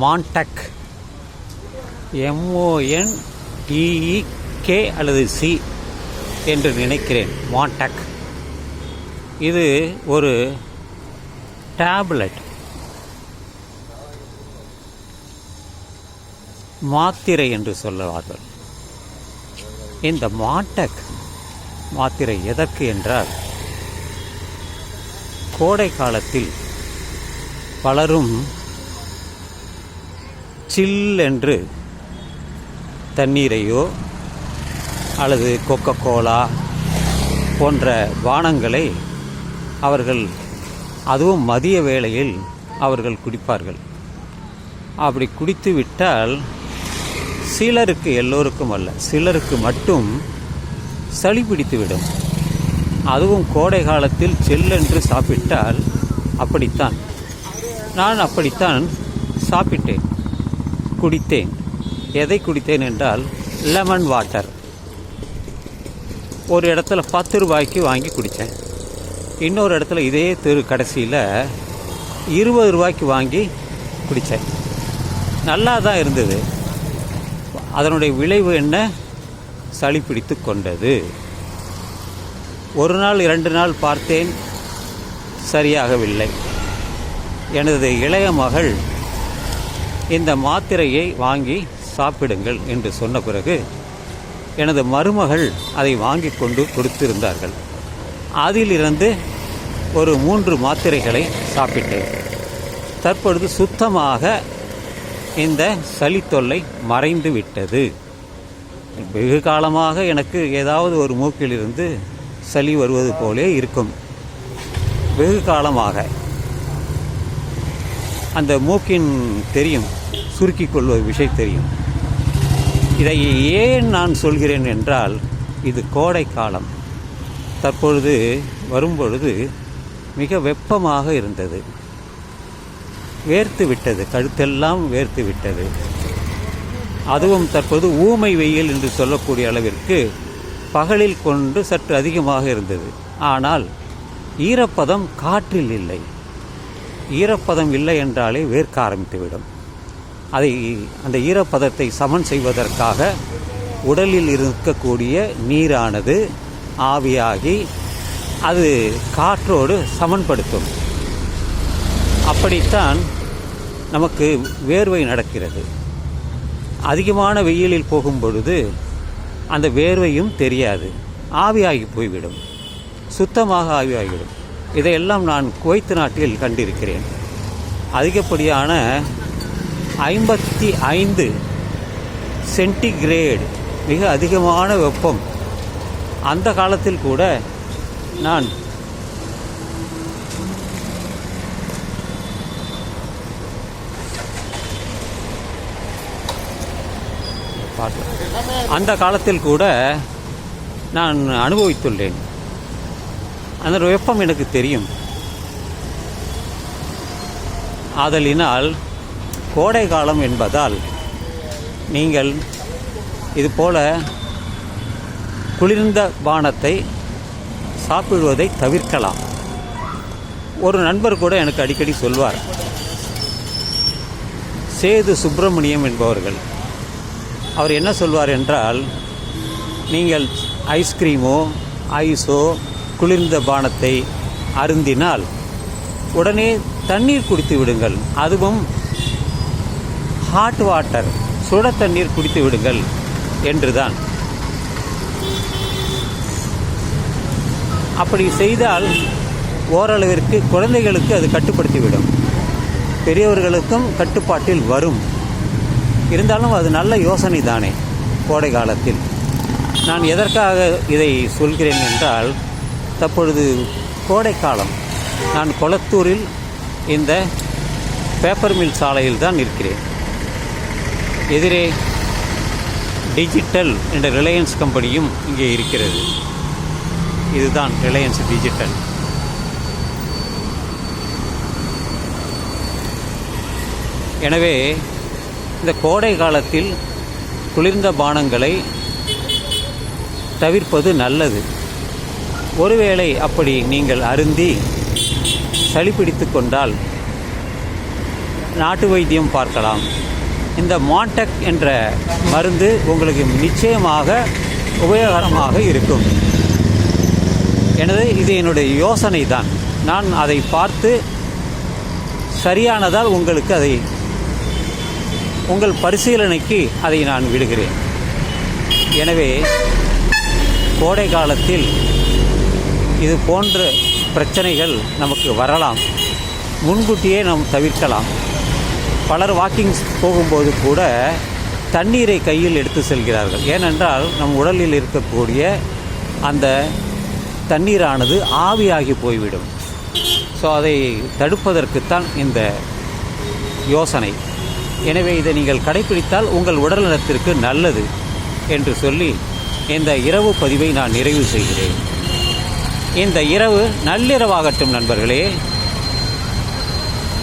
மான்டக் MON டிஇகே அல்லது C என்று நினைக்கிறேன். மான்டக் இது ஒரு டேப்லெட். மாத்திரை என்று சொல்லுவார்கள். இந்த மாட்டக் மாத்திரை எதற்கு என்றால் கோடை காலத்தில் பலரும் சில் என்று தண்ணீரையோ அல்லது கொக்கோ கோலா போன்ற பானங்களை அவர்கள் அதுவும் மதிய வேளையில் அவர்கள் குடிப்பார்கள். அப்படி குடித்து விட்டால் சிலருக்கு எல்லோருக்கும் அல்ல சிலருக்கு மட்டும் சளி பிடித்துவிடும். அதுவும் கோடை காலத்தில் செல்லென்று சாப்பிட்டால் அப்படித்தான். நான் அப்படித்தான் சாப்பிட்டேன். குடித்தேன். எதை குடித்தேன் என்றால் லெமன் வாட்டர் ஒரு இடத்துல பத்து ரூபாய்க்கு வாங்கி குடித்தேன். இன்னொரு இடத்துல இதே தெரு கடைசியில் இருபது ரூபாய்க்கு வாங்கி குடித்தேன். நல்லா தான் இருந்தது. அதனுடைய விளைவு என்ன? சளி பிடித்து கொண்டது. ஒரு நாள் இரண்டு நாள் பார்த்தேன் சரியாகவில்லை. எனது இளைய மகள் இந்த மாத்திரையை வாங்கி சாப்பிடுங்கள் என்று சொன்ன பிறகு எனது மருமகள் அதை வாங்கி கொண்டு கொடுத்திருந்தார்கள். அதிலிருந்து ஒரு மூன்று மாத்திரைகளை சாப்பிட்டேன். தற்பொழுது சுத்தமாக இந்த சளி தொல்லை மறைந்து விட்டது. வெகு காலமாக எனக்கு ஏதாவது ஒரு மூக்கிலிருந்து சளி வருவது போலே இருக்கும். வெகு காலமாக. அந்த மூக்கின் தெரியும். சுருக்கிக் கொள்வது விஷயம் தெரியும். இதை ஏன் நான் சொல்கிறேன் என்றால் இது கோடை காலம். தற்பொழுது வரும்பொழுது மிக வெப்பமாக இருந்தது. வேர்த்து விட்டது கழுத்தெல்லாம் வேர்த்து விட்டது. அதுவும் தற்போது ஊமை வெயில் என்று சொல்லக்கூடிய அளவிற்கு பகலில் கொண்டு சற்று அதிகமாக இருந்தது. ஆனால் ஈரப்பதம் காற்றில் இல்லை. ஈரப்பதம் இல்லை என்றாலே வேர்க்க ஆரம்பித்துவிடும். அதை அந்த ஈரப்பதத்தை சமன் செய்வதற்காக உடலில் இருக்கக்கூடிய நீரானது ஆவியாகி அது காற்றோடு சமன்படுத்தும். அப்படித்தான் நமக்கு வேர்வை நடக்கிறது. அதிகமான வெயிலில் போகும் பொழுது அந்த வேர்வையும் தெரியாது. ஆவியாகி போய்விடும். சுத்தமாக ஆவியாகிவிடும். இதையெல்லாம் நான் குவைத்து நாட்டில் கண்டிருக்கிறேன். அதிகப்படியான ஐம்பத்தி ஐந்து சென்டிகிரேட் மிக அதிகமான வெப்பம். அந்த காலத்தில் கூட நான் அந்த காலத்தில் கூட நான் அனுபவித்துள்ளேன். அந்த வெப்பம் எனக்கு தெரியும். ஆதலினால் கோடை காலம் என்பதால் நீங்கள் இது போல குளிர்ந்த பானத்தை சாப்பிடுவதை தவிர்க்கலாம். ஒரு நண்பர் கூட எனக்கு அடிக்கடி சொல்வார் சேது சுப்பிரமணியம் என்பவர்கள் அவர் என்ன சொல்வார் என்றால் நீங்கள் ஐஸ்கிரீமோ ஐஸோ குளிர்ந்த பானத்தை அருந்தினால் உடனே தண்ணீர் குடித்து விடுங்கள் அதுவும் ஹாட் வாட்டர் சுட தண்ணீர் குடித்து விடுங்கள் என்றுதான். அப்படி செய்தால் ஓரளவிற்கு குழந்தைகளுக்கு அது கட்டுப்படுத்திவிடும். பெரியவர்களுக்கும் கட்டுப்பாட்டில் வரும். இருந்தாலும் அது நல்ல யோசனை தானே கோடை காலத்தில். நான் எதற்காக இதை சொல்கிறேன் என்றால் தற்பொழுது கோடை காலம். நான் கொளத்தூரில் இந்த பேப்பர் மில் சாலையில் தான் இருக்கிறேன். எதிரே டிஜிட்டல் என்ற ரிலையன்ஸ் கம்பெனியும் இங்கே இருக்கிறது. இதுதான் ரிலையன்ஸ் டிஜிட்டல் எனவே இந்த கோடை காலத்தில் குளிர்ந்த பானங்களை தவிர்ப்பது நல்லது. ஒருவேளை அப்படி நீங்கள் அருந்தி சளி பிடித்து கொண்டால் நாட்டு வைத்தியம் பார்க்கலாம். இந்த மாண்டக் என்ற மருந்து உங்களுக்கு நிச்சயமாக உபயோகரமாக இருக்கும். எனது இது என்னுடைய யோசனை தான் நான் அதை பார்த்து சரியானதால் உங்களுக்கு அதை உங்கள் பரிசீலனைக்கு அதை நான் விடுகிறேன். எனவே கோடை காலத்தில் இது போன்ற பிரச்சனைகள் நமக்கு வரலாம். முன்கூட்டியே நாம் தவிர்க்கலாம். பலர் வாக்கிங் போகும்போது கூட தண்ணீரை கையில் எடுத்து செல்கிறார்கள். ஏனென்றால் நம் உடலில் இருக்கக்கூடிய அந்த தண்ணீரானது ஆவியாகி போய்விடும். ஸோ அதை தடுப்பதற்குத்தான் இந்த யோசனை. எனவே இதை நீங்கள் கடைபிடித்தால் உங்கள் உடல் நலத்திற்கு நல்லது என்று சொல்லி இந்த இரவு பதிவை நான் நிறைவு செய்கிறேன். இந்த இரவு நள்ளிரவாகட்டும் நண்பர்களே.